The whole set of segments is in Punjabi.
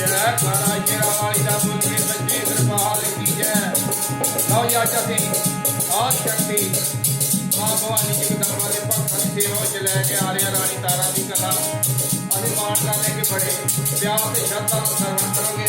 ਜੈ ਮਾਤਾ ਜੇਰਾ ਵਾਲੀ ਦਾ ਬੋਲੀਏ ਸੱਚੇ ਦਰਬਾਰ ਮਾਂ ਭਵਾਨੀ ਜਗਦੰਬਾ ਦੇ ਭਗਤਾਂ ਦੀ ਸੇਵਾ ਲੈ ਕੇ ਆ ਰਿਹਾ ਰਾਣੀ ਤਾਰਾ ਦੀ ਕਥਾ ਅਸੀਂ ਮਾਣ ਕਰ ਸ਼ਰਧਾ ਨਾਲ ਕਰੋਗੇ।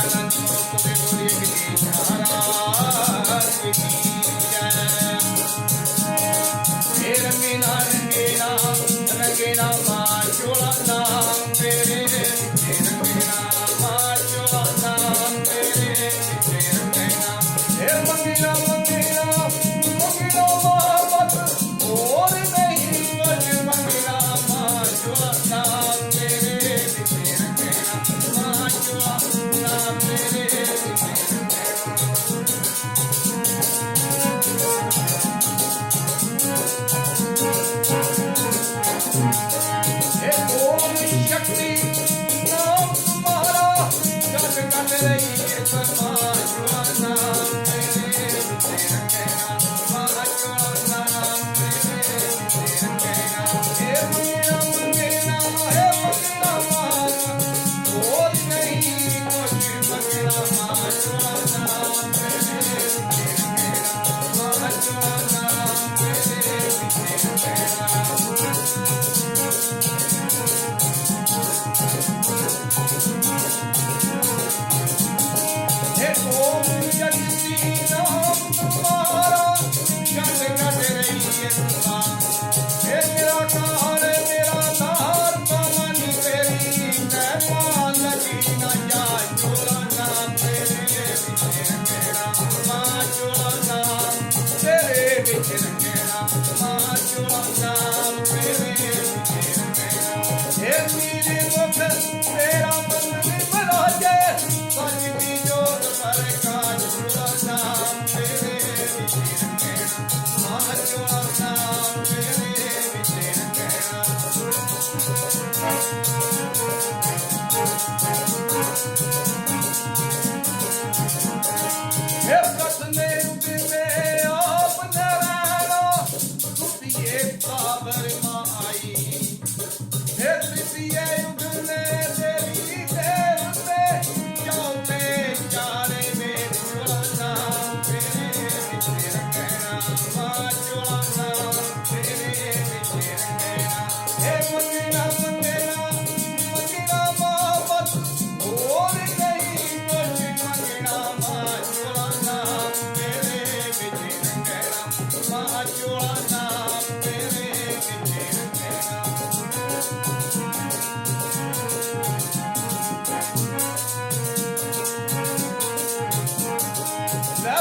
Yeah.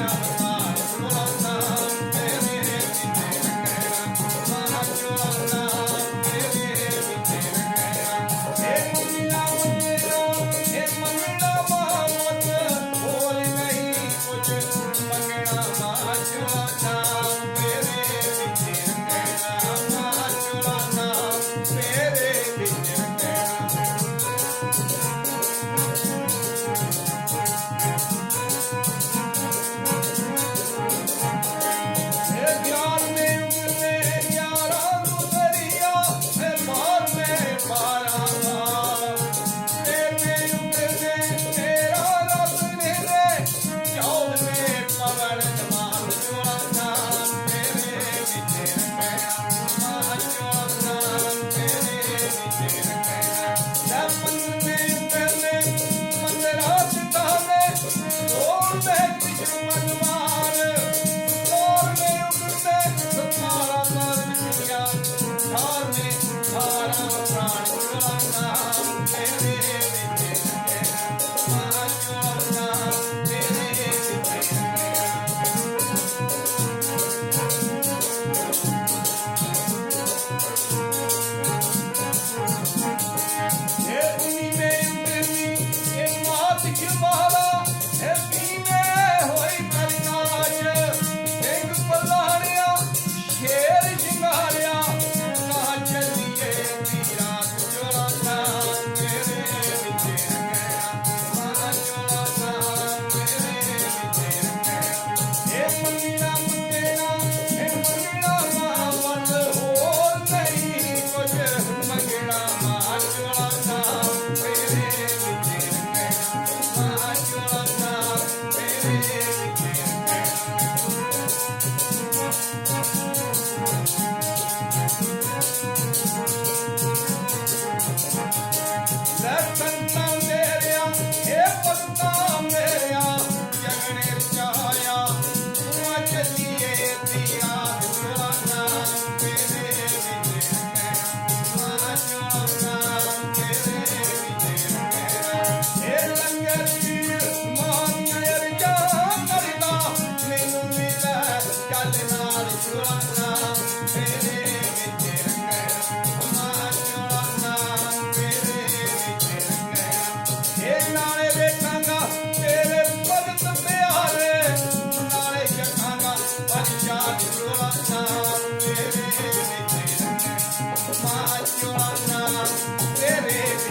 Yeah. Satan.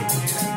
Thank you.